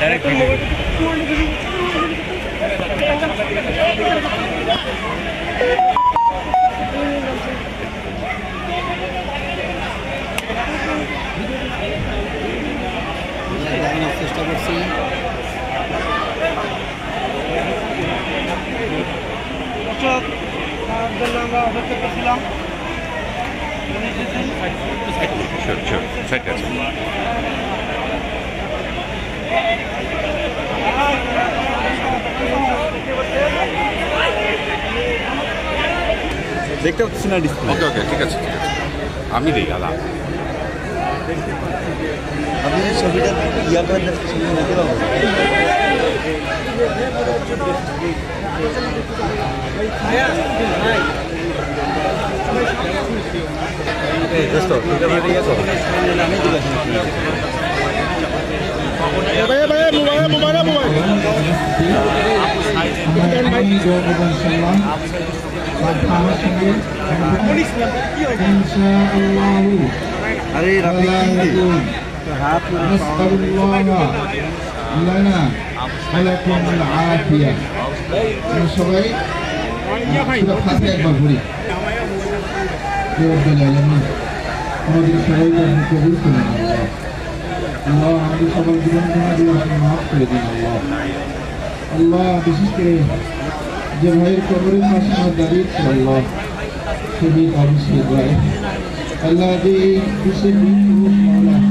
Direct চেষ্টা করছি। আমরা অপেক্ষা করছিলাম। শিওর শিওর সাইড আছে। দেখতে পাচ্ছি না ডিসপ্লে ওকে ওকে ঠিক আছে ঠিক আছে। আমি দিই দাদা আপনি ছবিটা ইয়া করে ছবি দেখতে পাবো আরে আপনি কি হাত نسأل الله لنا ولكم العافية من সবাই সুরা ফাতে একবার পড়ি রব্বুল আলামিন আমাদের সবাইকে আপনি কবুল করুন আল্লাহ আল্লাহ আমাদের সবার জীবন গুণাগুলো আপনি মাফ করে দিন আল্লাহ আল্লাহ বিশেষ করে যে ভাইয়ের কবরের পাশে আমরা দাঁড়িয়েছি আল্লাহ শহীদ আবু ইব্রাহিম আল্লাহ যে এই দেশের বীর